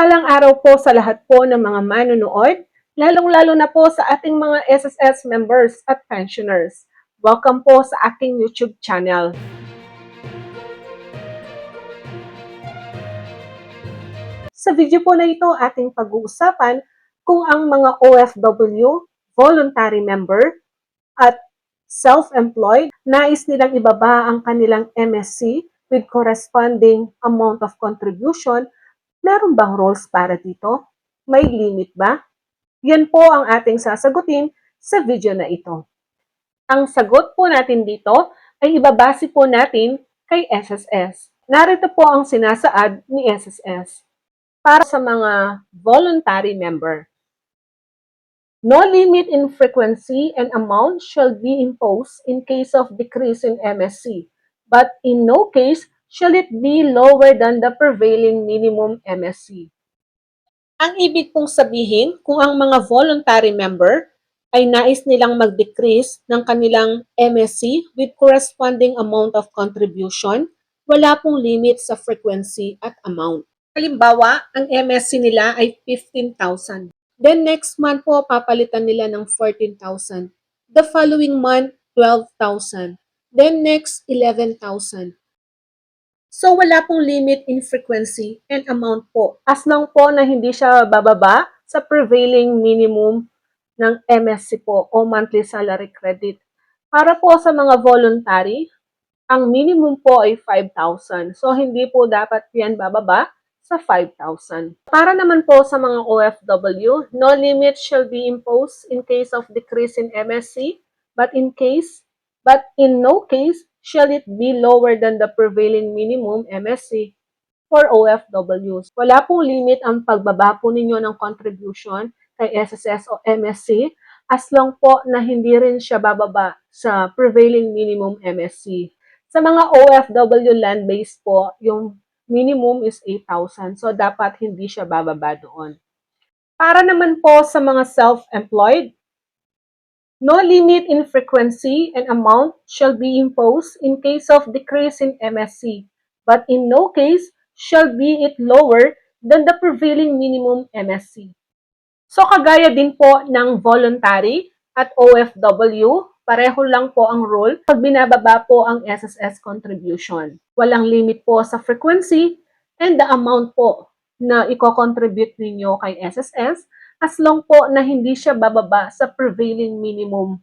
Mapagpalang araw po sa lahat po ng mga manunood, lalong-lalo na po sa ating mga SSS members at pensioners. Welcome po sa aking YouTube channel. Sa video po na ito, ating pag-uusapan kung ang mga OFW, voluntary member, at self-employed, nais nilang ibaba ang kanilang MSC with corresponding amount of contribution, meron bang rules para dito? May limit ba? Yan po ang ating sasagutin sa video na ito. Ang sagot po natin dito ay ibabase po natin kay SSS. Narito po ang sinasaad ni SSS para sa mga voluntary member. No limit in frequency and amount shall be imposed in case of decrease in MSC, but in no case shall it be lower than the prevailing minimum MSC. Ang ibig pong sabihin, kung ang mga voluntary member ay nais nilang mag-decrease ng kanilang MSC with corresponding amount of contribution, wala pong limit sa frequency at amount. Halimbawa, ang MSC nila ay 15,000. Then next month po, papalitan nila ng 14,000. The following month, 12,000. Then next, 11,000. So wala pong limit in frequency and amount po. As long po na hindi siya bababa sa prevailing minimum ng MSC po o monthly salary credit. Para po sa mga voluntary, ang minimum po ay 5,000. So hindi po dapat yan bababa sa 5,000. Para naman po sa mga OFW, no limit shall be imposed in case of decrease in MSC, but in case, but in no case shall it be lower than the prevailing minimum MSC for OFWs. Wala pong limit ang pagbaba po ninyo ng contribution kay SSS o MSC as long po na hindi rin siya bababa sa prevailing minimum MSC. Sa mga OFW land-based po, yung minimum is 8,000. So, dapat hindi siya bababa doon. Para naman po sa mga self-employed, no limit in frequency and amount shall be imposed in case of decrease in MSC, but in no case shall be it lower than the prevailing minimum MSC. So, kagaya din po ng voluntary at OFW, pareho lang po ang rule pag binababa po ang SSS contribution. Walang limit po sa frequency and the amount po na i-contribute ninyo kay SSS as long po na hindi siya bababa sa prevailing minimum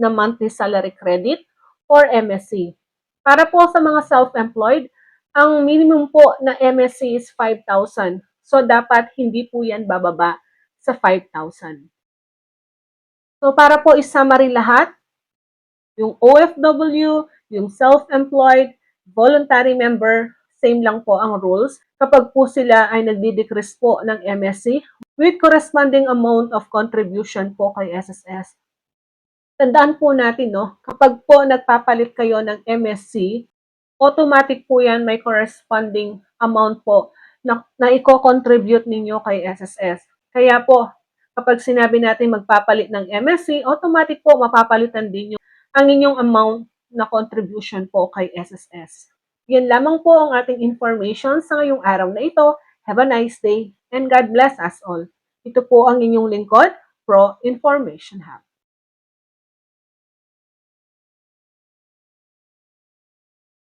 na monthly salary credit or MSC. Para po sa mga self-employed, ang minimum po na MSC is 5,000. So, dapat hindi po yan bababa sa 5,000. So, para po i-summary lahat, yung OFW, yung self-employed, voluntary member, same lang po ang rules. Kapag po sila ay nagdi-decrease po ng MSC with corresponding amount of contribution po kay SSS. Tandaan po natin, no, kapag po nagpapalit kayo ng MSC, automatic po yan may corresponding amount po na, na i-contribute ninyo kay SSS. Kaya po, kapag sinabi natin magpapalit ng MSC, automatic po mapapalitan din yung ang inyong amount na contribution po kay SSS. Yan lamang po ang ating information sa ngayong araw na ito. Have a nice day and God bless us all. Ito po ang inyong lingkod, Pro Information Hub.